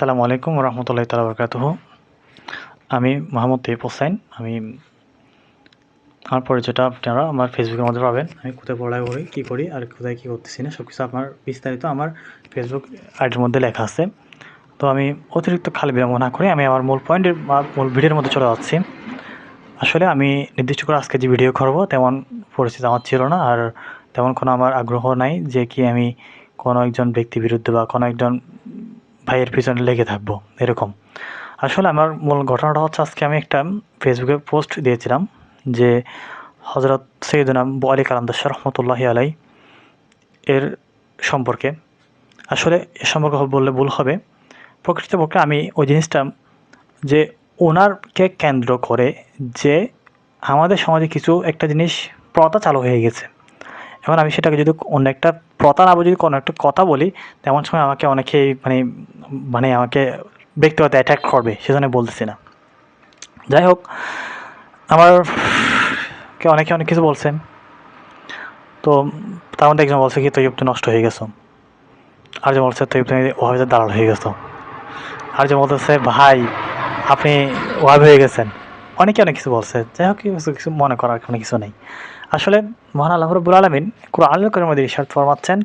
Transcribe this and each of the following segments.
আসসালামু আলাইকুম রহমতুল্লাহ তালা বরকাতহ। আমি মোহাম্মদ তৈব হোসেন। আমি আমার পরিচয়টা আপনারা আমার ফেসবুকের মধ্যে পাবেন। আমি কোথায় পড়াই করি, কী করি, আর কোথায় কী করতেছি না সব কিছু আপনার বিস্তারিত আমার ফেসবুক আইডির মধ্যে লেখা আছে। তো আমি অতিরিক্ত খালি বিরাম না করে আমি আমার মূল পয়েন্টের বা মূল ভিডিওর মধ্যে চলে যাচ্ছি। আসলে আমি নির্দিষ্ট করে আজকে যে ভিডিও করব তেমন পরিস্থিতি আমার ছিল না, আর তেমন কোনো আমার আগ্রহ নাই যে কি আমি কোনো একজন ব্যক্তি বিরুদ্ধে বা কোনো একজন ভাইয়ের পিছনে লেগে থাকব, এরকম। আসলে আমার মূল ঘটনাটা হচ্ছে, আজকে আমি একটা ফেসবুকে পোস্ট দিয়েছিলাম যে হজরত সৈয়দুনা আলী কালামদাস রহমতুল্লাহি আলাই এর সম্পর্কে। আসলে এ সম্পর্কে বললে ভুল হবে। প্রকৃতপক্ষে আমি ওই জিনিসটা যে ওনারকে কেন্দ্র করে যে আমাদের সমাজে কিছু একটা জিনিস প্রথা চালু হয়ে গেছে। এখন আমি সেটাকে যদি অন্য একটা প্রথা না যদি কোনো একটা কথা বলি, তেমন সময় আমাকে অনেকেই মানে মানে আমাকে ব্যক্তিগত অ্যাটাক করবে, সেজন্য বলতেছি না। যাই হোক, আমার কে অনেকে অনেক কিছু বলছেন। তো তার মধ্যে একজন বলছে কি তৈব তুমি নষ্ট হয়ে গেছো। আর যে বলছে তৈব তুমি ওভাবে দালাল হয়ে গেছো। আর যে বলতেছে, ভাই, আপনি ওয়াব হয়ে গেছেন। অনেকে অনেক কিছু বলছে। যাই হোক, কিছু মনে করার কোনো কিছু নেই। আসলে মহান আল্লাহ রব্বুল আলমিন কোরআন করিম মধ্যে ইরশাদ ফরমাচ্ছেন,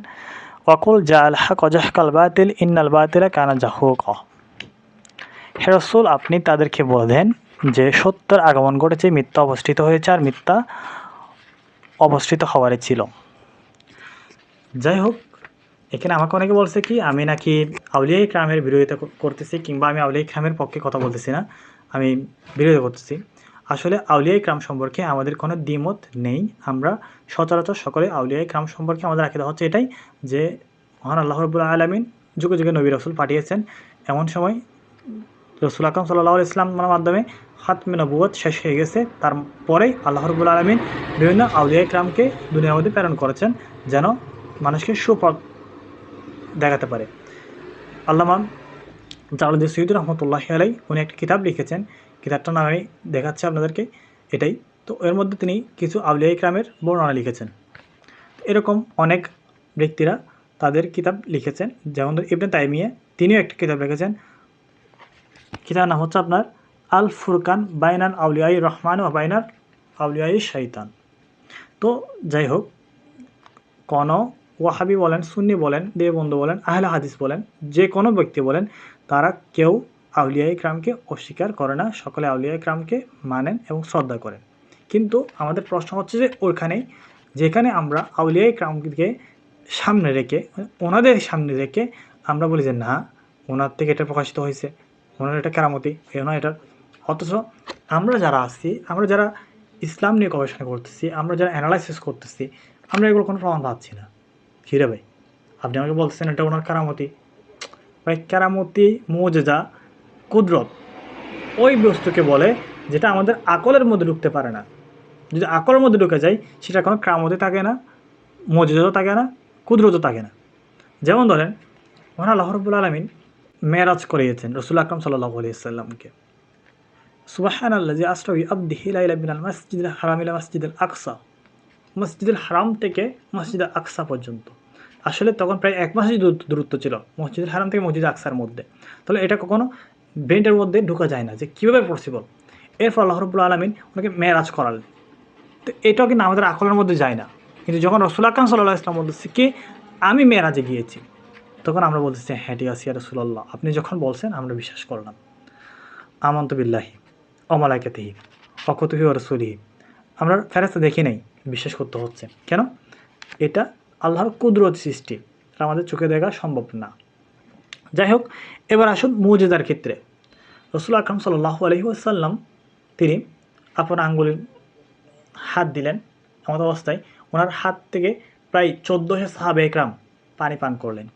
ওয়াকুল জাল হাক অজাহকাল বাতিল, ইন্নাল বাতিলা কানা জাহুক। হে রসুল, আপনি তাদেরকে বলেন যে সত্যের আগমন ঘটেছে, মিথ্যা অবস্থিত হয়েছে আর মিথ্যা অবস্থিত হওয়ারই ছিল। যাই হোক এখানে আমাকে অনেকে বলছে কি, আমি নাকি আউলিয়া ইকরামের বিরোধিতা করতেছি কিংবা আমি আউলিয়া ইকরামের পক্ষে কথা বলতেছি না, আমি বিরোধিতা করতেছি। আসলে আউলিয়া ইকরাম সম্পর্কে আমাদের কোনো দ্বিমত নেই। আমরা সচরাচর সকলে আউলিয়া ইকরাম সম্পর্কে আমাদের আকিদা হচ্ছে এটাই যে, মহান আল্লাহ রবুল্লা আলমিন যুগে যুগে নবী রসুল পাঠিয়েছেন। এমন সময় রসুল আকরম সাল্লাহ ইসলামের মাধ্যমে হাতমে নবুয়ত শেষ হয়ে গেছে। তারপরেই আল্লাহ রবুল্লা আলমিন বিভিন্ন আউলিয়া ইকরামকে দুনিয়ার মধ্যে প্রেরণ করেছেন যেন মানুষকে সুপথ দেখাতে পারে। আল্লামা জালালুদ্দিন সৈয়দ রহমতুল্লাহ আলাই উনি একটা কিতাব লিখেছেন কিতাবটার নাম আমি দেখাচ্ছি আপনাদেরকে, এটাই। তো এর মধ্যে তিনি কিছু আউলিয়া ইকরামের বর্ণনা লিখেছেন। এরকম অনেক ব্যক্তিরা তাদের কিতাব লিখেছেন। যেমন ইবনে তাইমিয়া, তিনিও একটা কিতাব লিখেছেন। কিতাবের নাম হচ্ছে আপনার আল ফুরকান বাইনান আউলিয়াই রহমান ও বাইনার আউলিয়াই শৈতান তো যাই হোক, কোনো ওয়াহাবি বলেন, সুন্নি বলেন দেববন্ধু বলেন, আহলা হাদিস বলেন, যে কোনো ব্যক্তি বলেন, তারা কেউ আউলিয়া ইকরামকে অস্বীকার করে না, সকলে আউলিয়া ইকরামকে মানেন এবং শ্রদ্ধা করেন। কিন্তু আমাদের প্রশ্ন হচ্ছে যে ওইখানেই, যেখানে আমরা আউলিয়া ইকরামকে সামনে রেখে, ওনাদের সামনে রেখে আমরা বলি যে, না, ওনার থেকে এটা প্রকাশিত হয়েছে। ওনার এটা কেরামতি না এটা অথচ আমরা যারা আছি, আমরা যারা ইসলাম নিয়ে গবেষণা করতেছি, আমরা যারা অ্যানালাইসিস করতেছি, আমরা এগুলো কোনো প্রমাণ পাচ্ছি না। হিরে ভাই, আপনি আমাকে বলতেছেন এটা ওনার কারামতি। ভাই, কেরামতি মোজেজা কুদরত। ওই বস্তুকে বলে যেটা আমাদের আকলের মধ্যে ঢুকতে পারে না। যদি আকলের মধ্যে ঢুকে যায়, সেটা কোনো ক্রামতি থাকে না মজেজাও থাকে না, কুদরতও থাকে না। যেমন ধরেন ওনার আল্লাহ রবুল আলমিন মেরাজ করিয়েছেন রসুল আকরম সাল্লাহ আলিয়াল্লামকে সুবাহান আল্লাহ যে আশ্রবি আব্দি হিলাইলা বিনাল মসজিদ হারামিলা মসজিদ আকসা। মসজিদুল হারাম থেকে মসজিদ আকসা পর্যন্ত। আসলে তখন প্রায় এক মাসের দূরত্ব ছিল মসজিদুল হারাম থেকে মসজিদ আকসার মধ্যে। তাহলে এটা কখনো ব্রেনটার মধ্যে ঢোকা যায় না যে কীভাবে পসিবল এরপর আল্লাহ রবুল্লা আলমিন ওনাকে মেয়েরাজ করালেন। তো এটাও কিন্তু আমাদের আকলের মধ্যে যায় না। কিন্তু যখন রসুল আকাম সাল্লাহ ইসলাম বলতেছে কি আমি মেয়েরাজে গিয়েছি, তখন আমরা বলতেছি হ্যাঁ ঠিক আছে রসুল্লাহ আপনি যখন বলছেন, আমরা বিশ্বাস করলাম। আমন্ত বিল্লাহি অমালাইকাতিহি অকতুহি রসুলিহি। আমরা ফেরাস্তা দেখি নাই, বিশ্বাস করতে হচ্ছে। কেন? এটা আল্লাহর কুদরত সৃষ্টি। আমাদের চোখে দেখা সম্ভব না। যাই হোক এবার আসুন মুজেদার ক্ষেত্রে। রসুল আকরম সাল্লাহ আলহিউসাল্লাম তিনি আপনার আঙ্গুলের হাত দিলেন এমত অবস্থায়। ওনার হাত থেকে প্রায় চোদ্দোশো সাহাবে একরাম পানি পান করলেন।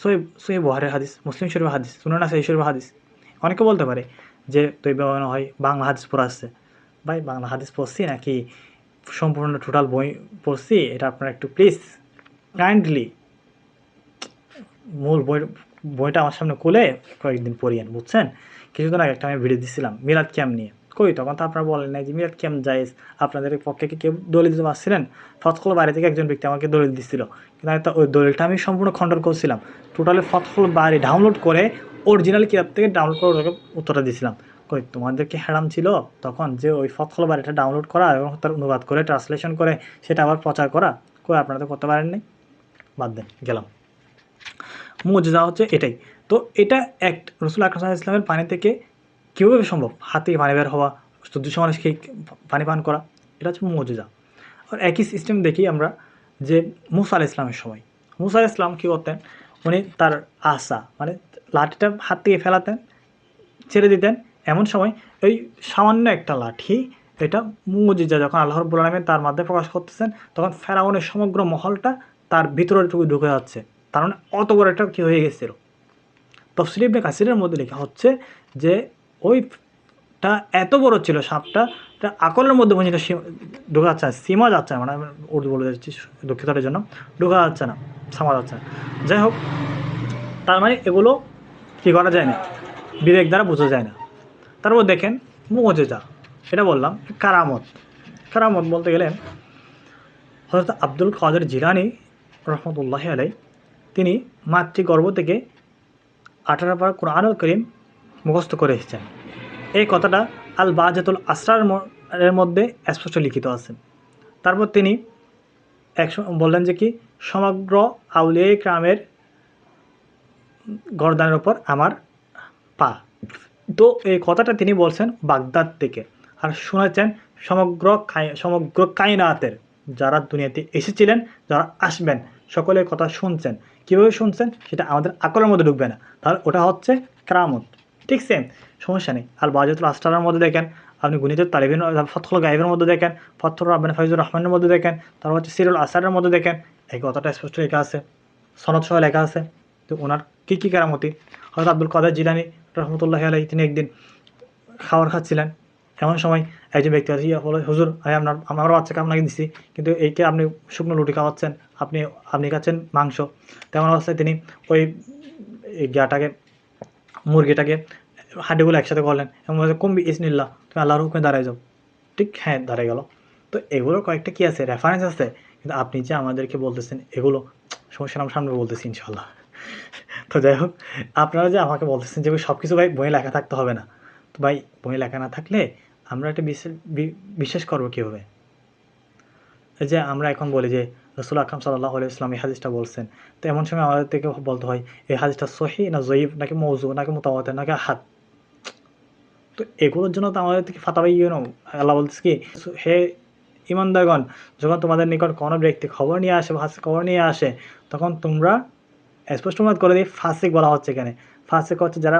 সই সই বহারের হাদিস, মুসলিম শরীফ হাদিস শুনুন সেই শরীফ হাদিস। অনেকে বলতে পারে যে তৈব হয়, বাংলা হাদিস পড়া আসছে ভাই, বাংলা হাদিস পড়ছি নাকি সম্পূর্ণ টোটাল বই পড়ছি? এটা আপনারা একটু প্লিজ কাইন্ডলি মূল বই বইটা আমার সামনে খুলে কয়েকদিন পড়িয়েন বুঝছেন? কিছুদিন আগে একটা আমি ভিডিও দিছিলাম মিলাদ ক্যাম্প নিয়ে। কই তখন তো আপনারা বলেন নাই যে মিলাদ ক্যাম্প যাইজ আপনাদের পক্ষে কি কেউ দলিল দিতে পারছিলেন ফতকুল বাড়ি থেকে একজন ব্যক্তি আমাকে দলিল দিচ্ছিল কিন্তু আমি তো ওই দলিলটা আমি সম্পূর্ণ খণ্ডন করছিলাম। টোটালি ফতকুল বাড়ি ডাউনলোড করে অরিজিনাল কিতাব থেকে ডাউনলোড করে ওদেরকে উত্তরটা দিছিলাম। কই, তোমাদের কি হারাম ছিল তখন যে ওই ফতখল বাড়িটা ডাউনলোড করা এবং তার অনুবাদ করে ট্রান্সলেশন করে, সেটা আবার প্রচার করা? কই, আপনারা তো করতে পারেননি? বাদ দেন, গেলাম। মুজিজা হচ্ছে এটাই। তো এটা এক রসুল আকরম ইসলামের পানি থেকে কীভাবে সম্ভব? হাত থেকে পানি বের হওয়া দুশো মানুষকে পানি পান করা, এটা হচ্ছে মজিজা আর একই সিস্টেম দেখি আমরা যে মুসা আল ইসলামের সময়। মুসা আল ইসলাম কী করতেন? উনি তার আশা মানে লাঠিটা হাত থেকে ফেলাতেন, ছেড়ে দিতেন। এমন সময় ওই সামান্য একটা লাঠি, এটা মুজিজা, যখন আল্লাহর আলমিন তার মাধ্যমে প্রকাশ করতেছেন, তখন ফেরাউনের সমগ্র মহলটা তার ভিতরেটুকু ঢুকে যাচ্ছে। তার মানে অত বড় একটা কী হয়ে গেছিল। তফসিল ইবনে কাসিরের মধ্যে লেখা হচ্ছে যে ওইটা এত বড় ছিল সাপটা আকলের মধ্যে পর্যন্ত ঢোকা যাচ্ছে না, সীমা যাচ্ছে না মানে উর্দু বলে যাচ্ছি দুঃখিতরের জন্য, ঢোকা যাচ্ছে না, সামা যাচ্ছে না। যাই হোক, তার মানে এগুলো কী করা যায় না? বিবেক দ্বারা বোঝা যায় না। তারপর দেখেন মুজেজা এটা বললাম, কারামত। কারামত বলতে গেলে হজরত আব্দুল কাদের জিলানি রহমতুল্লাহ আলাই তিনি মাতৃগর্ভ থেকে আঠারো পারা কোরআনুল করিম মুখস্থ করে এসেছেন। এই কথাটা আল বাজাতুল আসরার এর মধ্যে স্পষ্ট লিখিত আছে। তারপর তিনি এক বললেন যে কি, সমগ্র আউলিয়া গ্রামের গরদানের ওপর আমার পা। তো এই কথাটা তিনি বলছেন বাগদাদ থেকে আর শুনেছেন সমগ্র সমগ্র কায়নাতের যারা দুনিয়াতে এসেছিলেন, যারা আসবেন সকলের কথা শুনছেন। কীভাবে শুনছেন? সেটা আমাদের আকলের মধ্যে ঢুকবে না। তাহলে ওটা হচ্ছে ক্রামত। ঠিক সেম সমস্যা নেই। আর বাজাতুল আস্টারের মধ্যে দেখেন, আপনি গুণিত তালিবিন ফতল গাইবের মধ্যে দেখেন ফতল রাব্বান ফাইজুর রহমানের মধ্যে দেখেন, তারপর হচ্ছে সিরুল আসারের মধ্যে দেখেন, এই কথাটা স্পষ্ট লেখা আছে সনদ সহ লেখা আছে। তো ওনার কী কী কেরামতি? হয়তো আব্দুল কাদের জিলানি রহমতুল্লাহ আলাই তিনি একদিন খাবার খাচ্ছিলেন। এমন সময় একজন ব্যক্তি আছে, ইয়া বলে, হুজুর আমি আপনার, আমার বাচ্চাকে আপনাকে দিচ্ছি কিন্তু এইকে আপনি শুকনো রুটি খাওয়াচ্ছেন? আপনি আপনি খাচ্ছেন মাংস। তেমন অবস্থায় তিনি ওই গাটাকে মুরগিটাকে হাড্ডিগুলো একসাথে করলেন এবং কমবি ইসনিল্লা তুমি আল্লাহর হুকুমে দাঁড়ায় যাও। ঠিক হ্যাঁ দাঁড়ায় গেল। তো এগুলোর কয়েকটা কী আছে? রেফারেন্স আছে? কিন্তু আপনি যে আমাদেরকে বলতেছেন, এগুলো সমস্যা নাম সামনে বলতেছি ইনশাল্লাহ তো যাই হোক, আপনারা যে আমাকে বলতেছেন যে সব কিছু ভাই বইয়ে লেখা থাকতে হবে না। তো ভাই, বইয়ে লেখা না থাকলে আমরা একটা বিশ্বাস করব কীভাবে? এই যে আমরা এখন বলি যে রসুল আকরাম সাল্লাহ ইসলাম এই হাদিসটা বলছেন। তো এমন সময় আমাদের থেকে বলতে হয়, এই হাদিসটা সহি না জয়ীব নাকি মৌজু নাকি মোতাবাতে নাকি হাত তো এগুলোর জন্য তো আমাদের থেকে ফাতাবাই ইউ নো আল্লাহ বলতেছে কি, হে ইমানদারগণ, যখন তোমাদের নিকট কোনো ব্যক্তি খবর নিয়ে আসে ফাঁসে খবর নিয়ে আসে, তখন তোমরা স্পষ্ট মত করে দিই, ফাসিক বলা হচ্ছে এখানে। ফাসিক হচ্ছে যারা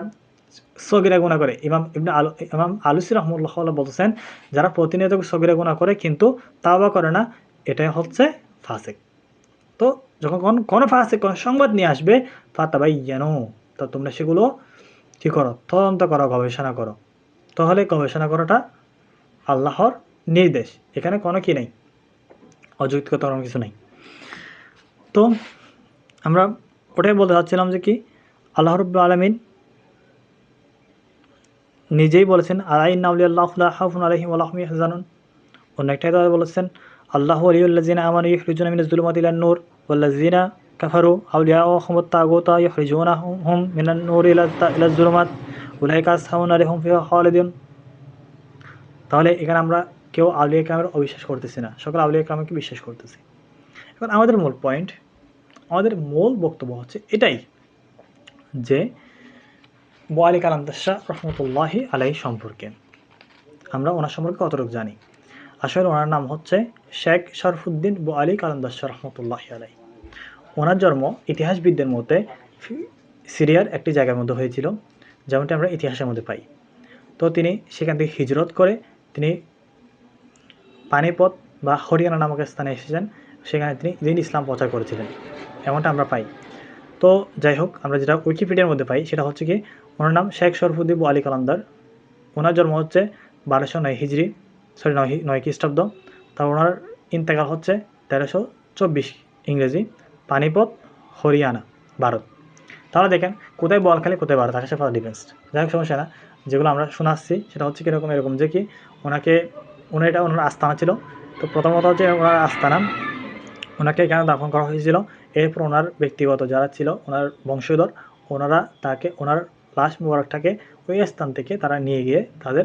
সগিরা গুণা করে। ইমাম ইবনে আলু, ইমাম আলুসি রহমুল্লাহ বলছেন যারা প্রতিনিয়ত সগিরা গুণা করে কিন্তু তাওবা করে না, এটাই হচ্ছে ফাসিক। তো যখন কোন, কোনো ফাসিক কোনো সংবাদ নিয়ে আসবে ফাতাবাই জানো তা তোমরা সেগুলো কী করো? তদন্ত করো, গবেষণা করো। তাহলে গবেষণা করাটা আল্লাহর নির্দেশ। এখানে কোনো কি নেই? অযৌক্তিকতা কোনো কিছু নেই। তো আমরা ওটাই বলতে চাচ্ছিলাম যে কি, আল্লাহ রব্বু আলমিন নিজেই বলেছেন আলাইন নাউলি আল্লাহ হাফুন অন্য একটা আয়াতে বলেছেন, আল্লাহ আলিউল্লাজিনা আমানু ইখরিজুনা মিনাজ জুলুমাতি ইলান নূর ওয়াল্লাজিনা কাফারু আউলিয়া নূর ইলা ইলা জুলুমাত তাহলে এখানে আমরা কেউ আউলিয়া কামের অবিশ্বাস করতেছি না, সকল আউলিয়া কামকে বিশ্বাস করতেছি। এখন আমাদের মূল পয়েন্ট আমাদের মূল বক্তব্য হচ্ছে এটাই যে বোয়ালি কালাম দাসা রহমতুল্লাহি আলাই সম্পর্কে। আমরা ওনার সম্পর্কে কতটুকু জানি? আসলে ওনার নাম হচ্ছে শেখ শরফুদ্দিন বো আলী কালান্দাসা রহমতুল্লাহি আলাই ওনার জন্ম ইতিহাসবিদদের ফি- সিরিয়ার একটি জায়গার মধ্যে হয়েছিল, যেমনটি আমরা ইতিহাসের মধ্যে পাই। তো তিনি সেখান থেকে হিজরত করে তিনি পানিপথ বা হরিয়ানা নামক স্থানে এসেছেন, সেখানে তিনি দিন ইসলাম প্রচার করেছিলেন, এমনটা আমরা পাই। তো যাই হোক, আমরা যেটা উইকিপিডিয়ার মধ্যে পাই সেটা হচ্ছে কি, ওনার নাম শেখ শরফুদ্দিন আলী কালান্দার ওনার জন্ম হচ্ছে বারোশো নয় হিজড়ি সরি নয় নয় খ্রিস্টাব্দ। তার ওনার ইন্তেকাল হচ্ছে তেরোশো চব্বিশ ইংরেজি, পানিপথ, হরিয়ানা, ভারত। তাহলে দেখেন, কোথায় বল খেলে, কোথায় ভারত, আকাশে ফার ডিফেন্স যাই হোক, সমস্যা না। যেগুলো আমরা শোনাচ্ছি সেটা হচ্ছে কীরকম, এরকম যে কি, ওনাকে, ওনার এটা, ওনার আস্তানা ছিল। তো প্রথমত হচ্ছে ওনার আস্তানা। ওনাকে এখানে দাফন করা হয়েছিল এরপর ওনার ব্যক্তিগত যারা ছিল, ওনার বংশধর, ওনারা তাকে, ওনার লাশ মুবারকটাকে ওই স্থান থেকে তারা নিয়ে গিয়ে তাদের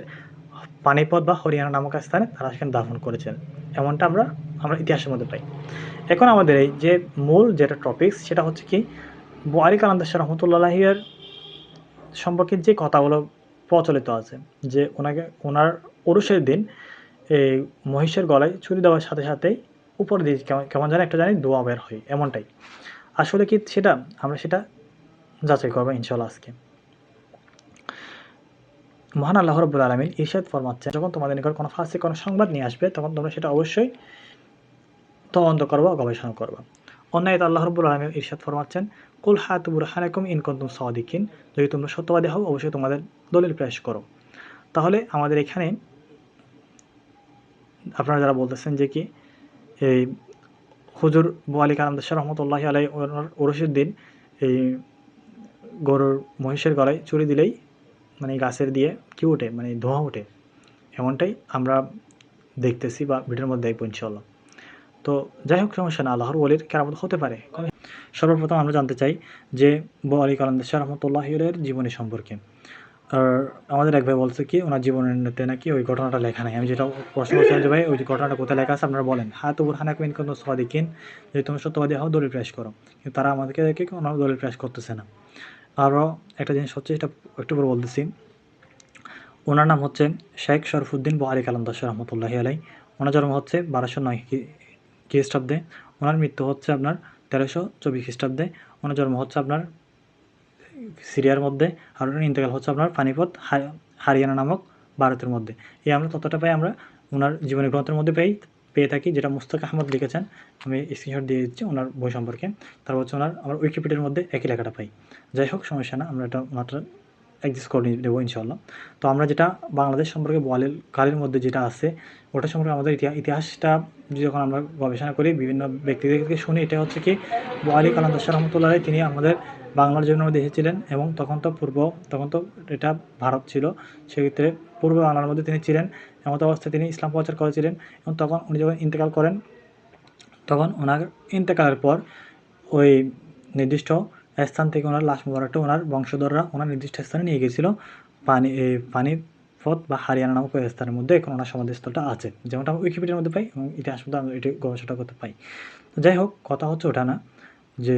পানিপথ বা হরিয়ানা নামক স্থানে তারা সেখানে দাফন করেছেন। এমনটা আমরা আমরা ইতিহাসের মধ্যে পাই। এখন আমাদের এই যে মূল যেটা টপিকস সেটা হচ্ছে কি বুয়ারি কালান্দাস রহমতুল্লাহিয়ার সম্পর্কে যে কথাগুলো প্রচলিত আছে, যে ওনাকে, ওনার ওরসের দিন এই মহিষের গলায় ছুরি দেওয়ার সাথে সাথেই উপর দিয়ে কেমন কেমন যেন একটা জানি দোয়া বের হয়, এমনটাই। আসলে কি সেটা? আমরা সেটা যাচাই করব ইনশাল্লাহ আজকে। মহান আল্লাহ রব্বুল আলমিন ইরশাদ ফরমাচ্ছেন, যখন তোমাদের নিকট কোনো ফাঁসে, কোনো সংবাদ নিয়ে আসবে, তখন তোমরা সেটা অবশ্যই তদন্ত করবা গবেষণা করবা। অন্যায় আল্লাহ রব্বুল আলমিন ইরশাদ ফরমাচ্ছেন, কুল হাতুবুর হানাকুম ইনকন্তুম সদিকিন যদি তোমরা সত্যবাদী হও, অবশ্যই তোমাদের দলিল প্রয়াস করো। তাহলে আমাদের এখানে আপনারা যারা বলতেছেন যে কি এই হুজুর বোয়ালি কালামদাস রহমতুল্লাহ আলাই ওরসের দিন, এই গরুর মহিষের গলায় চুরি দিলেই মানে গাছের দিয়ে কি ওঠে মানে ধোঁয়া ওঠে এমনটাই আমরা দেখতেছি বা ভিডিওর মধ্যে দেখব ইনশাল্লাহ তো যাই হোক, সমস্যা না, আল্লাহর ওলির কেরামত হতে পারে। সর্বপ্রথম আমরা জানতে চাই যে বো আলী কালান্দাস রহমতুল্লাহের জীবনী সম্পর্কে। আর আমাদের এক ভাই বলছে কি, ওনার জীবনেতে নাকি ওই ঘটনাটা লেখা নাই। আমি যেটা প্রশ্ন করছিলাম যে, ভাই, ওই ঘটনাটা কোথায় লেখা আছে আপনারা বলেন। হ্যাঁ তো হানা কুইন কিন্তু সদিকিন যদি তুমি সত্যবাদী হও, দলিল প্রেস করো। কিন্তু তারা আমাদেরকে দেখে কোনো দলিল প্রেস করতেছে না। আরও একটা জিনিস হচ্ছে, এটা একটু করে বলতেছি। ওনার নাম হচ্ছে শেখ শরফুদ্দিন বহারি কালান্দাস রহমতুল্লাহি আলাই ওনার জন্ম হচ্ছে বারোশো নয় খ্রিস্টাব্দে। ওনার মৃত্যু হচ্ছে আপনার তেরোশো চব্বিশ খ্রিস্টাব্দে। ওনার জন্ম হচ্ছে আপনার সিরিয়ার মধ্যে আর ওনার ইন্তেকাল হচ্ছে আপনার পানিপথ হারিয়ানা নামক ভারতের মধ্যে। এই আমরা ততটা পাই আমরা ওনার জীবনী গ্রন্থের মধ্যে পেয়ে পেয়ে থাকি, যেটা মুস্তাক আহমদ লিখেছেন। আমি স্ক্রিনশট দিয়ে দিচ্ছি ওনার বই সম্পর্কে। তারপর হচ্ছে ওনার আমার উইকিপিডিয়ার মধ্যে একই লেখাটা পাই। যাই হোক, সমস্যা না, আমরা এটা মাত্র অ্যাডজাস্ট করে দেবো ইনশাল্লাহ তো আমরা যেটা বাংলাদেশ সম্পর্কে বোয়ালির কালের মধ্যে যেটা আছে, ওটা সম্পর্কে আমাদের ইতিহাস ইতিহাসটা যখন আমরা গবেষণা করি, বিভিন্ন ব্যক্তিদের থেকে শুনি, এটা হচ্ছে কি বোয়ালি কালান্দাস রহমতুল্লাহ তিনি আমাদের বাংলার জন্য এসেছিলেন এবং তখন তো পূর্ব, তখন তো এটা ভারত ছিল, সেক্ষেত্রে পূর্ব বাংলার মধ্যে তিনি ছিলেন এমত অবস্থায় তিনি ইসলাম প্রচার করেছিলেন এবং তখন উনি যখন ইন্তেকাল করেন, তখন ওনার ইন্তেকালের পর ওই নির্দিষ্ট স্থান থেকে ওনার লাশ মুবারকটা ওনার বংশধররা ওনার নির্দিষ্ট স্থানে নিয়ে গেছিল পানি পানি পথ বা হারিয়ানা নামক স্থানের মধ্যে এখন ওনার সমাধিস্থলটা আছে, যেমনটা আমরা উইকিপিডিয়ার মধ্যে পাই এবং ইতিহাস মধ্যে আমরা এটি গবেষণা করতে পাই। যাই হোক, কথা হচ্ছে ওটা না যে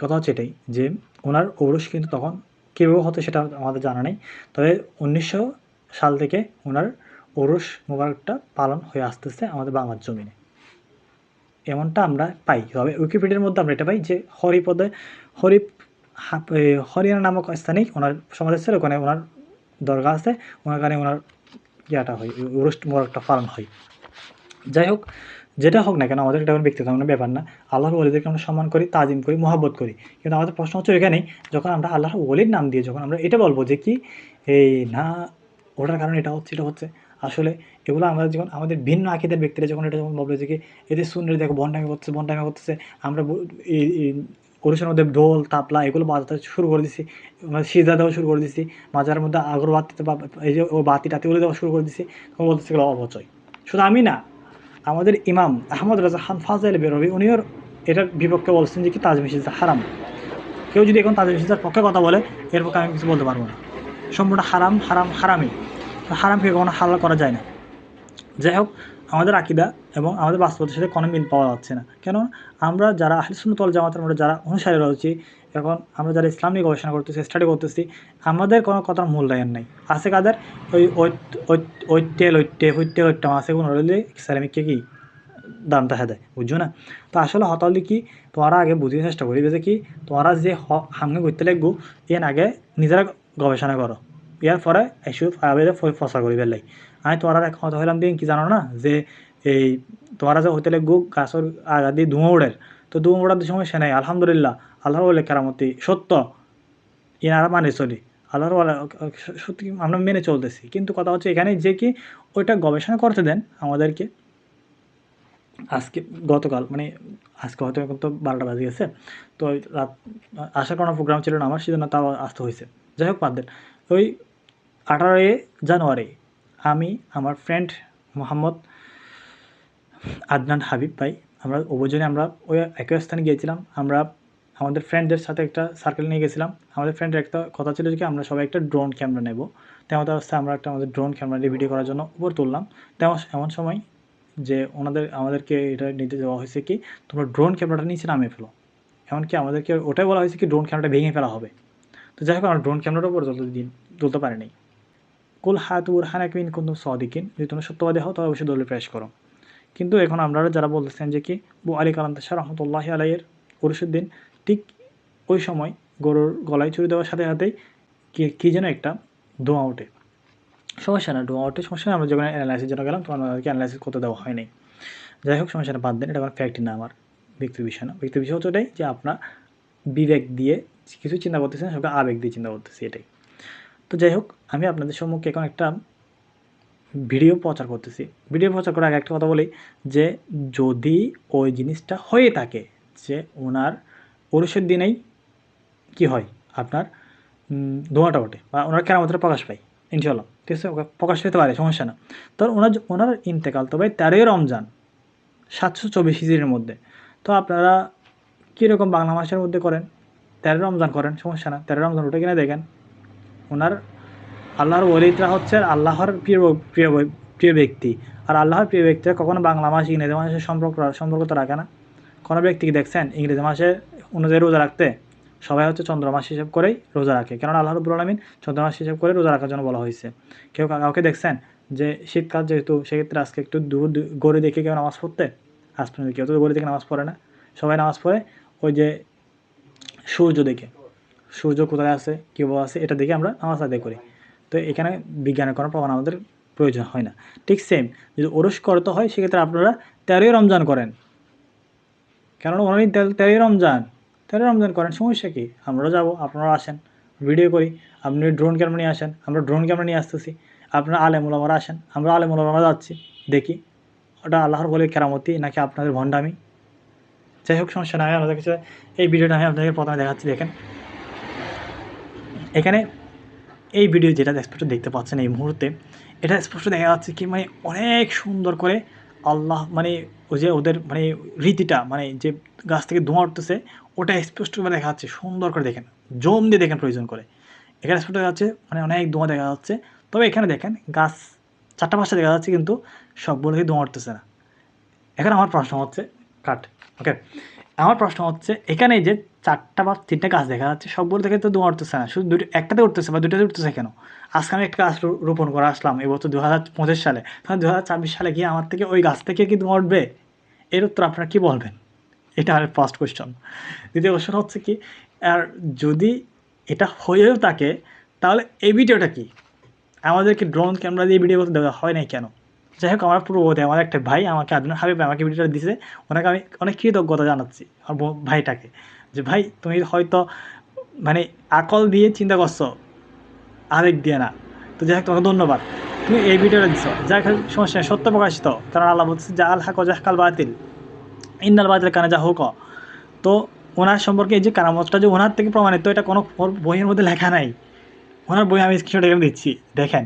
কথা হচ্ছে এটাই যে ওনার ঔরস কিন্তু তখন কেউ হতো সেটা আমাদের জানা নেই। তবে উনিশশো সাল থেকে ওনার ওরস মোবারকটা পালন হয়ে আসতেছে আমাদের বাংলার জমিনে। এমনটা আমরা পাই। তবে উইকিপিডিয়ার মধ্যে আমরা এটা পাই যে হরিপদে হরি হরিয়ানা নামক স্থানেই ওনার সমাজের ছিল ওখানে ওনার দরগা আছে ওনার কারণে ওনার ইয়াটা হয় উরুষ মোবারকটা পালন হয়। যাই হোক যেটা হোক না কেন, আমাদের এটা কোনো ব্যক্তিগত কোনো ব্যাপার না। আল্লাহর ওলিদেরকে আমরা সম্মান করি, তাজিম করি, মহাব্বত করি। কিন্তু আমাদের প্রশ্ন হচ্ছে এখানেই, যখন আমরা আল্লাহর ওলির নাম দিয়ে যখন আমরা এটা বলব যে কি, এই না, ওটার কারণে এটা হচ্ছে এটা হচ্ছে, আসলে এগুলো আমরা যখন, আমাদের ভিন্ন আঁকিদের ব্যক্তিরা যখন এটা যখন বলবে যে কি এদের শুনলে দেখো বন্ডামি করতেছে বন্ডামি করতেছে, আমরা ওড়িশার মধ্যে ঢোল তাপলা, এগুলো বাজাতে শুরু করে দিছি সিজা দেওয়া শুরু করে দিছি মাজারের মধ্যে আগরবাতিতে এই যে ও বাতি টাতিগুলো দেওয়া শুরু করে দিছি, তখন বলতেছে অবচয় শুধু আমি না আমাদের ইমাম আহমদ রাজা খান ফাজাইল বেরবি, উনিও এটার বিপক্ষে বলছেন যে কি তাজ মিসিজা হারাম। কেউ যদি এখন তাজ মিসিজার পক্ষে কথা বলে, এর পক্ষে আমি কিছু বলতে পারব না। সম্পূর্ণ হারাম হারাম, হারামই। হারামকে কখনো হালাল করা যায় না? যাই হোক, আমাদের আকিদা এবং আমাদের বাস্তবতার সাথে কোনো মিল পাওয়া যাচ্ছে না। কেন আমরা যারা আহলিসুন্নতল জামাতের আমরা যারা অনুসারী রয়েছি এখন আমরা যারা ইসলাম নিয়ে গবেষণা করতেছি স্টাডি করতেছি, আমাদের কোনো কথার মূল্যায়ন নেই। আছে কাদের? ওই টে ওই তেল ওইটা আছে কোনো ইসলামিককে কি দাম দেখা দেয়, বুঝছ না? তো আসলে হতালি কি? তোমরা আগে বুঝিয়ে চেষ্টা করি যে কি, তোমরা যে হামনে করতে লাগবো, এর আগে নিজেরা গবেষণা করো। ইয়ার পরে এসু আবেদে ফসা করি বেলাই আমি তোরা এক কথা হইলাম দিন, কি জানো না? যে এই তোরা যে হইতে লাগবো গাছের আগা দিয়ে ধুঁয়া উড়ের তো ধুঁয়া উড়ার সময় সে নাই, আলহামদুলিল্লাহ। আল্লাহর বলে কেরামতি, সত্য। ইনারা মানে চলি। আল্লাহর সত্যি আমরা মেনে চলতেছি। কিন্তু কথা হচ্ছে এখানে যে কি, ওইটা গবেষণা করতে দেন আমাদেরকে। আজকে, গতকাল মানে আজকে হয়তো এখন তো বারোটা বাজে গেছে। তো রাত, আসার কোনো প্রোগ্রাম ছিল না আমার, সেজন্য তাও আসতে হয়েছে। যাই হোক, বাদ ওই আঠারোই জানুয়ারি আমি, আমার ফ্রেন্ড মোহাম্মদ আদনান হাবিব ভাই, আমরা অবজনে আমরা ওই একই স্থানে গিয়েছিলাম। আমরা আমাদের ফ্রেন্ডদের সাথে একটা সার্কেল নিয়ে গেছিলাম। আমাদের ফ্রেন্ডের একটা কথা ছিল যে আমরা সবাই একটা ড্রোন ক্যামেরা নেব। তেমন অবস্থায় আমরা একটা আমাদের ড্রোন ক্যামেরা দিয়ে ভিডিও করার জন্য উপর তুললাম। তেমন এমন সময় যে ওনাদের, আমাদেরকে এটা নিতে দেওয়া হয়েছে কি, তোমরা ড্রোন ক্যামেরাটা নিচে নামিয়ে ফেলো। এমনকি আমাদেরকে ওটাই বলা হয়েছে কি ড্রোন ক্যামেরাটা ভেঙে ফেলা হবে। তো যাই হোক, আমরা ড্রোন ক্যামেরাটার উপর দিন, তুলতে পারিনি। কুল হাত বুরহান এক মিন কিন্তু সদিকিন, যদি তোমরা সত্যবাদী হও তবে অবশ্যই দলে পেশ করো। কিন্তু এখন আপনারা যারা বলতেছেন যে কি বু আলী কালাম কালান্তাশাহ রহমতুল্লাহ আলাইয়ের পুরুষের দিন ঠিক ওই সময় গরুর গলায় চুরি দেওয়ার সাথে সাথেই কি যেন একটা ধোঁয়া ওঠে। সমস্যা না, ধোঁয়া ওঠে, সমস্যা না, আমরা যখন অ্যানালাইসিস জন্য গেলাম, তখন আমাদেরকে অ্যানালাইসিস করতে দেওয়া হয়নি। যাই হোক সমস্যাটা বাদ দেন, এটা আমার ফ্যাক্টই না আমার, ব্যক্তির বিষয় না। ব্যক্তির বিষয় হচ্ছে এটাই যে আপনার বিবেক দিয়ে কিছু চিন্তা করতেছেন, সবকে আবেগ দিয়ে চিন্তা করতেছি এটাই। তো যাই হোক, আমি আপনাদের সম্মুখে এখন একটা ভিডিও প্রচার করতেছি। ভিডিও প্রচার করার আগে একটা কথা বলি যে যদি ওই জিনিসটা হয়ে থাকে যে ওনার পুরুষের দিনেই কি হয়? আপনার ধোঁয়াটা ওঠে বা ওনার কেরামতের প্রকাশ পায় ইনশাল্লাহ ঠিক আছে? ওকে প্রকাশ পেতে পারে, সমস্যা না। তো ওনার ওনার ইন্তেকাল তবে তেরোই রমজান, সাতশো চব্বিশ হিজড়ির মধ্যে। তো আপনারা কীরকম বাংলা মাসের মধ্যে করেন? তেরো রমজান করেন, সমস্যা না। তেরো রমজান ওটা কিনে দেখেন। ওনার আল্লাহর ওলিদরা হচ্ছে আল্লাহর প্রিয় প্রিয় প্রিয় ব্যক্তি। আর আল্লাহর প্রিয় ব্যক্তিরা কখনো বাংলা মাস ইংরেজি মাসের সম্পর্ক সম্পর্ক তো রাখে না। কোনো ব্যক্তিকে দেখছেন ইংরেজি মাসে অনুযায়ী রোজা রাখতে সবাই হচ্ছে চন্দ্রমাস হিসাব করেই রোজা রাখে। কারণ আল্লাহ রবুল আলমিন চন্দ্রমাস হিসাব করে রোজা রাখার জন্য বলা হয়েছে। কেউ কাউকে দেখছেন যে শীতকাল যেহেতু, সেক্ষেত্রে আজকে একটু দূর গড়ে দেখে কেউ নামাজ পড়তে? আজ পর্যন্ত কেউ তো গড়ে দেখে নামাজ পড়ে না। সবাই নামাজ পড়ে ওই যে সূর্য দেখে। সূর্য কোথায় আছে, কী আছে, এটা দেখে আমরা নামাজ আদায় করি। তো এখানে বিজ্ঞানের কোনো প্রমাণ আমাদের প্রয়োজন হয় না। ঠিক সেম যদি ওরস করতে হয়, সেক্ষেত্রে আপনারা তেরোই রমজান করেন। কেননা ওনারই তেরোই রমজান। তেরো রমজান করেন সমস্যা কী? আমরাও যাব আপনারা আসেন। ভিডিও করি, আপনি ড্রোন ক্যামেরা নিয়ে আসেন, আমরা ড্রোন ক্যামেরা নিয়ে আসতেছি। আপনারা আলেমুলামারা আসেন, আমরা আলেমুলামারা যাচ্ছি, দেখি। ওটা আল্লাহর বলে কেরামতি, নাকি আপনাদের ভণ্ডামি? যাই হোক, সমস্যা নাই, আমাদের কাছে এই ভিডিওটা আমি আপনাদের প্রথমে দেখাচ্ছি, দেখেন। এখানে এই ভিডিও যেটা স্পষ্ট দেখতে পাচ্ছেন এই মুহূর্তে, এটা স্পষ্ট দেখা যাচ্ছে কি মানে অনেক সুন্দর করে আল্লাহ মানে ওই যে ওদের মানে রীতিটা মানে যে গাছ থেকে ধোঁয়া উঠতেছে ওটা স্পষ্টভাবে দেখা যাচ্ছে সুন্দর করে দেখেন। জম দিয়ে দেখেন প্রয়োজন করে। এখানে স্পষ্ট দেখা যাচ্ছে মানে অনেক ধোঁয়া দেখা যাচ্ছে। তবে এখানে দেখেন, গাছ, চারটা পাঁচটা দেখা যাচ্ছে, কিন্তু সবগুলো থেকে ধোঁয়া উঠতেছে না। এখানে আমার প্রশ্ন হচ্ছে, কাট ওকে আমার প্রশ্ন হচ্ছে, এখানে যে চারটা বা তিনটা গাছ দেখা যাচ্ছে, সবগুলো থেকে তো ধোঁয়া উঠতেছে না। শুধু দুটো একটাতে উঠতেছে বা দুটাতে উঠতেছে কেন? আজকে আমি একটা গাছ রোপণ করে আসলাম এবছর দু হাজার পঁচিশ সালে। তাহলে দু হাজার ছাব্বিশ সালে গিয়ে আমার থেকে ওই গাছ থেকে কি ধোঁয়া উঠবে? এর উত্তর আপনারা কী বলবেন? এটা আমার ফার্স্ট কোয়েশ্চন দ্বিতীয় কোয়েশ্চন হচ্ছে কি, আর যদি এটা হয়েও থাকে, তাহলে এই ভিডিওটা কি? আমাদেরকে ড্রোন ক্যামেরা দিয়ে ভিডিও করতে দেওয়া হয় নাই কেন? যাই হোক, আমার পূর্ববর্তী, আমার একটা ভাই আমাকে, আদনান হাবিব আমাকে ভিডিওটা দিছে। ওনাকে আমি অনেক কৃতজ্ঞতা জানাচ্ছি, আমার ভাইটাকে। যে ভাই, তুমি হয়তো মানে আকল দিয়ে চিন্তা করছ, আবেগ দিয়ে না। তো যাই হোক, তোমাকে ধন্যবাদ। তুমি এই ভিডিওটা দিছো। যাই হোক সমস্যা সত্য প্রকাশিত। কারণ আল্লাহ বলছে যা আল হাক কাল বাতিল। ইন্দাল বাতিল কানে যা হোক। তো ওনার সম্পর্কে এই যে কারামতটা যে ওনার থেকে প্রমাণিত, এটা কোনো বইয়ের মধ্যে লেখা নাই। ওনার বই আমি স্ক্রিনশট এখানে দিচ্ছি, দেখেন।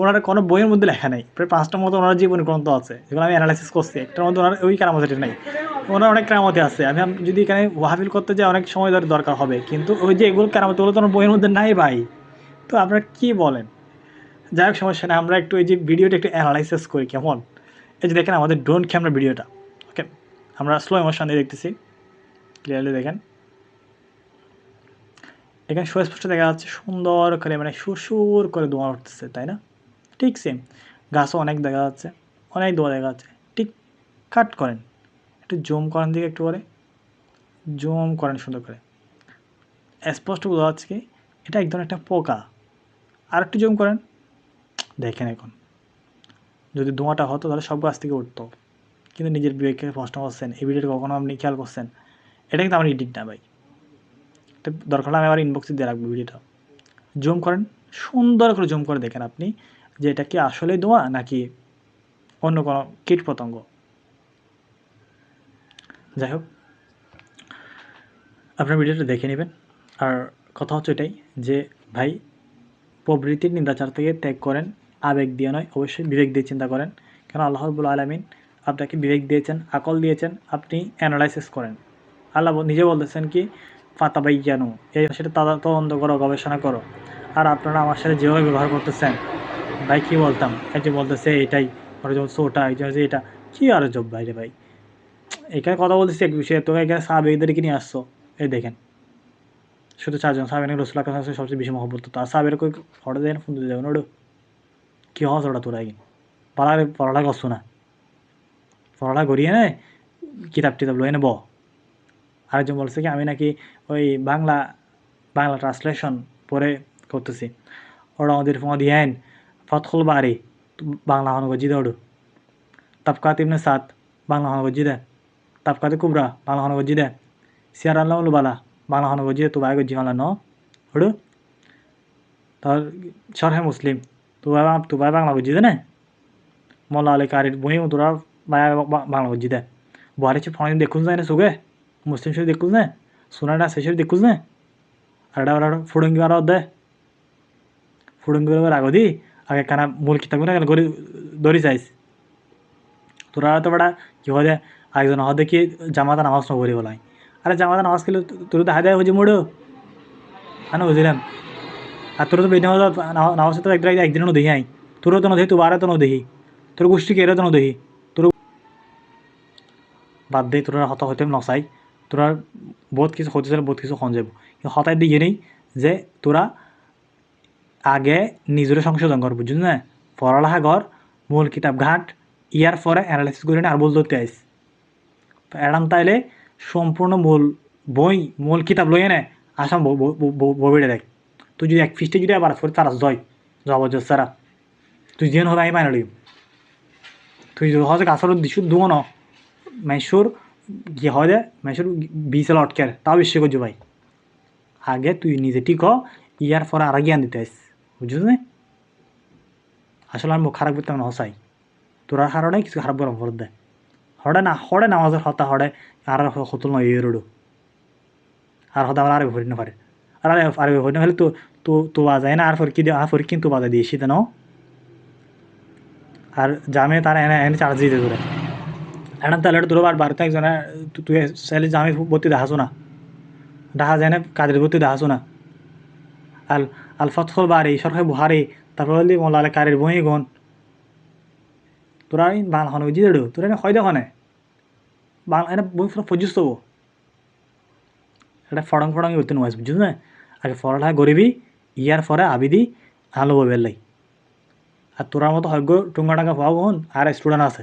ওনার কোনো বইয়ের মধ্যে লেখা নেই। প্রায় পাঁচটার মতো ওনার জীবনী গ্রন্থ আছে, যেগুলো আমি অ্যানালাইসিস করছি। একটার মধ্যে ওনার ওই কারামতিটা নেই। ওনার অনেক কেরামতি আছে। আমি যদি এখানে ওয়াহাবিল করতে যাই, অনেক সময় ধরে দরকার হবে। কিন্তু ওই যে এগুলো কেরামতি, ওগুলো তো আমার বইয়ের মধ্যে নাই ভাই। তো আপনারা কী বলেন? যাই হোক, সমস্যা নেই। আমরা একটু এই যে ভিডিওটা একটু অ্যানালাইসিস করি, কেমন? এই যে দেখেন আমাদের ড্রোন ক্যামেরা ভিডিওটা। আমরা স্লো ইমোশন দিয়ে দেখতেছি। ক্লিয়ারলি দেখেন। এখানে সুস্পষ্ট দেখা যাচ্ছে সুন্দর করে মানে সুসুর করে দোয়া উঠতেছে, তাই না? ঠিক সেম গাছও অনেক দেখা যাচ্ছে, অনেক দোয়া দেখা যাচ্ছে। ঠিক কাট করেন। একটু জুম করেন দিকে একটু করে। জুম করেন সুন্দর করে। স্পষ্ট বোঝা যাচ্ছে কি, এটা একদম একটা পোকা। আর একটু জুম করেন। দেখেন এখন। যদি ধোঁয়াটা হতো তাহলে সব গাছ থেকে উঠতো। কিন্তু নিজের বিবেককে প্রশ্ন করছেন, এই ভিডিওটা কখনো আপনি খেয়াল করছেন? এটা কিন্তু আমার এডিট না ভাই। দরকার হলে আমি আবার ইনবক্সে দিয়ে রাখব ভিডিওটা জুম করেন, সুন্দর করে জুম করে দেখেন আপনি যে এটা কি আসলে দোয়া নাকি অন্য কোনো কীট পতঙ্গ। যাই হোক, আপনার ভিডিওটা দেখে নেবেন। আর কথা হচ্ছে এটাই যে ভাই প্রবৃত্তির নিন্দাচার থেকে ত্যাগ করেন, আবেগ দিয়ে নয়, অবশ্যই বিবেক দিয়ে চিন্তা করেন। কেন আল্লাহবুল আলমিন আপনাকে বিবেক দিয়েছেন, আকল দিয়েছেন, আপনি অ্যানালাইসিস করেন। আল্লাহ নিজে বলতেছেন কি ফাতাবাই কেন এই সেটা তাদের তদন্ত করো, গবেষণা করো। আর আপনারা আমার সাথে যেভাবে ব্যবহার করতেছেন, ভাই কী বলতাম? যে বলতেছে এটাই যেমন সোটা এই যে এটা। কী আর জব ভাই রে ভাই। এখানে কথা বলতেছি এক বিষয়ে, তোকে এখানে সাহাবেদেরকে নিয়ে আসছো। এই দেখেন। শুধু চারজন সাহাবেন রসুল্লাহ কাছে সবচেয়ে বেশি মহব্বত তো। আর সাহাবের কই ফটো দেন ফোন দিতে যাবেন ওটা কী হস ওটা তোরা কি পড়া পড়াটা করছ না? পড়াটা করিয়ে নে কিতাব টিতাব লয়ে নেব আরেকজন বলছে কি, আমি নাকি ওই বাংলা বাংলা ট্রান্সলেশন পরে করতেছি। ওরা আমাদের ফোন দিয়েন ফতখল বাড়ি বাংলা হন গজি দৌড় তাপকাত ইবনে সাত বাংলা দে তাপকাতে কুবরা, বাংলা হন গজি দে সিয়ার আল্লাহ বালা বাংলা হন গজি তো বাই গজি হলা ন হড়ু তার সরহে মুসলিম, তো তো বাই বাংলা গজি দে না। মোল্লা আলী কারির বই তোরা বাই বাংলা গজি দে বুহারি চে ফোন দেখুন যায় না সুগে মুসলিম শরীফ দেখুন না সোনাটা সেই শরীফ দেখুন না আর এটা ওরা ফুডঙ্গি মারা দে ফুডঙ্গি আগদি আগে কানা মূল কিতাব না গড়ি দড়ি যাইস তোরা তো বড়া কি হয় একজন হদে কি জামাতা নামাজ নগরি বলাই আরে জামাতা নামাজ খেলে তোর তো হায়দায় হচ্ছে মোড়ো আনো বুঝলাম আর তোর তো বেদিন নামাজ তো একদিন একদিনও নদেহি আই তোরও তো নদেহি তোর তো নদেহি তোর গোষ্ঠী কেরও তো তোর বাদ দে, তোরা হত হইতে নচাই। তোরা বহুত কিছু হইতেছিল বহুত কিছু খন যাব। হতাই দিকে নেই যে তোরা আগে নিজরে সংশোধন কর বুঝুন না? পড়ালেখা কর মূল কিতাব ঘাট ইয়ার পরে অ্যানালাইসিস করে আর বল ধরতে আইস এরাম তাইলে সম্পূর্ণ মূল বই, মূল কিতাব লইয়ে নে আসাম ববিড়ে দেখ তুই যদি এক ফিস্টে যদি আবার ফোর তারা জয় জবরদস্ত সারা তুই যেন হবে আমি মাইনা তুই হচ্ছে গাছর দিছু দুও ন হয় দে মাইসুর বিশাল অটকের তাও বিশ্ব করছ ভাই আগে তুই নিজে ঠিক হ ইয়ার পরে আর জ্ঞান দিতে আইস বুঝছিস না আসলে আমি খারাপ করতাম না হসাই তোরা কারণে কিছু খারাপ গরম করে দেয় হড়ে না হড়ে নামাজের হতা হড়ে আর হতুল নয় এই রোডো আর হতা আমার আর ভরি না পারে আর আর ভরি না হলে তো তো তো বাজায় না আর ফর কি আর ফর কিন্তু বাজায় দিয়েছি তো আর জামে তারা এনে এনে চার্জ দিতে তোরা তাহলে তোর বার বাড়িতে একজনে তুই চাইলে জামে ভর্তি দেখাছো না? দেখা যায় না কাজের ভর্তি দেখাছো না? আল আল ফতখল বাড়ি সরকার বুহারি তারপর হলি মোল্লা কারের বই গন তোরা বাংলা হন বুঝি দেড়ো তোরা এনে হয় দেখনে বাংলা এনে বই পর্যস্ত হব এটা ফড়ং ফড়ং করতে নোয়াইস বুঝছিস না? আগে ফড়াটা গরিবি ইয়ার পরে আবিদি আলো বেলাই আর তোরার মতো হয়গ্য টুঙ্গা টাঙ্গা হন আর স্টুডেন্ট আছে।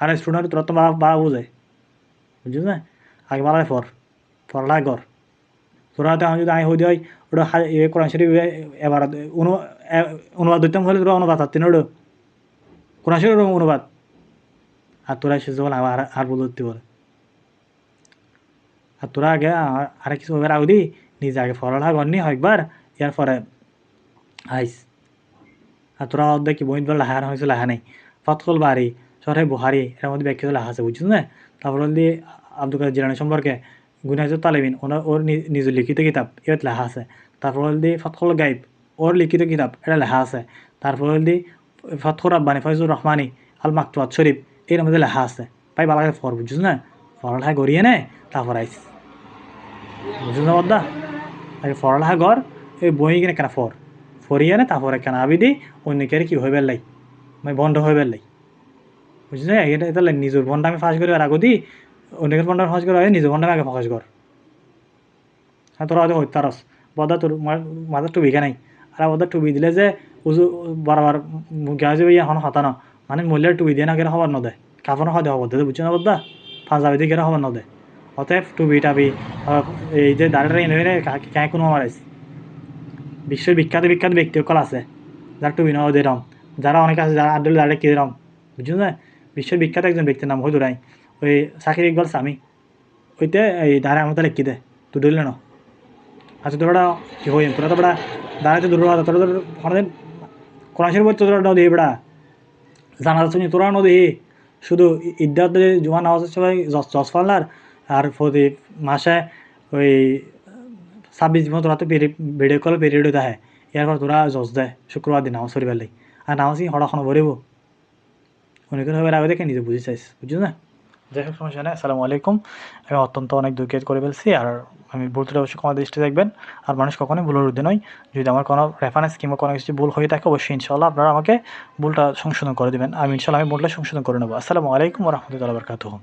আর স্টুডেন্ট তোরা তো বাড়া বোঝায় বুঝছিস না? আগে বাড়ায় ফর ফড়াটা কর। তোরা তো আমি যদি আই হই দিই ওটা এ কোরআন শরীফ এবার অনুবাদ দিতাম হলে তোরা অনুবাদ হাতে না ওটা? কোরআন শরীফ অনুবাদ। আর তোরা সে যখন আর আর বলতে বলে। আর তোরা আগে আর কিছু এবার আগে দি নিজে আগে ফরলা গণনি একবার ইয়ার পরে আইস। আর তোরা দেখি বইন বলে লেখা হয়েছে, লেখা নেই। ফতকল বাড়ি সরে বুহারি এর মধ্যে ব্যাখ্যা লেখা আছে বুঝছিস না? তারপর দিয়ে আব্দুল কাদের জিলানি সম্পর্কে গুনাজুর তালেবিন, ওনার, ওর নিজের লিখিত কিতাব এত লেখা আছে। তারপর দি ফতখল গাইব ওর লিখিত কিতাব, এটা লেখা আছে। তারপর দি ফতখর আব্বানি ফয়জুর রহমানি আল মাকতুয়াত শরীফ, এর মধ্যে লেখা আছে। পাই বালাকে ফর বুঝছিস না? পড়ালেখা গড়িয়ে নে, তারপর আইস। বুঝছিস না বদ্দা আগে পড়ালেখা গর এই বই কিনে কেন ফর। ফরিয়ে নে, তারপরে কেন আবি দি অন্য অন্যকে কি হয়ে বেলাই মানে বন্ধ হয়ে বেলাই বুঝছিস না এটা এটা নিজের বন্ধ আমি ফাঁস করি আর আগো দি অনেকের ফোনটা ফাঁস করে নিজের ফোনটা আগে ফোকাস কর। হ্যাঁ তোরা হয়তো হইতারস বদা তোর মাথার টুবি নাই। আর বদা টুবি দিলে যে উজু বারবার গাছ ইয়ে হন হতা না। মানে মূল্যের টুবি দিয়ে না কেন হবার নদে। কাপড় হয় দেওয়া বদ্ধ বুঝছ না বদ্দা পাঞ্জাবি দিয়ে কেন হবার নদে। অতএব টুবি টাবি এই যে দাঁড়িয়ে এনে এনে কায় কোনো মারাইছে বিশ্বের বিখ্যাত বিখ্যাত ব্যক্তি সকল আছে। যার টুবি নাও দেরম যারা অনেক আছে, যারা আড্ডল দাঁড়িয়ে কিরম বুঝছ না? বিশ্বের বিখ্যাত একজন ব্যক্তির নাম হয়তো রাই ওই সাকির ইকবাল স্বামী। ওইতে এই দাঁড়া আমার লিখি দে তুই ধরলে না আচ্ছা তোরা কি হই তোরা তো বড়া দাঁড়াতে দূর তোরা তো অনেকদিন কোরআশের বই তোরা নাও দিই বেড়া জানা যাচ্ছে তোরা নাও দিই শুধু ঈদগাহ জুমা নামাজ সবাই জস পাল্লার আর প্রতি মাসে ওই ছাব্বিশ দিন তোরা তো ভিডিও কল পিরিয়ড দেয় এরপর তোরা জস দেয় শুক্রবার দিন নামাজ সরি পেলাই আর নামাজ কি হড়াখন ভরিব অনেকের হবে আগে দেখে নিজে বুঝে চাইস বুঝছ না? যাই হোক, সমস্যা নেই, আসসালামু আলাইকুম। আমি অত্যন্ত অনেক দুঃখের করে ফেলছি, আর আমি ভুলটা অবশ্যই কোনো দৃষ্টি দেখবেন, আর মানুষ কখনোই ভুলের ঊর্ধ্বে নয়। যদি আমার কোনো রেফারেন্স কিংবা কোনো কিছু ভুল হয়ে থাকে, অবশ্যই ইনশাল্লাহ আপনারা আমাকে ভুলটা সংশোধন করে দেবেন। আমি ইনশাল্লাহ আমি ভুলটা সংশোধন করে নেব। আসসালামু আলাইকুম রহমতুল্লাহ বরকাতুহ।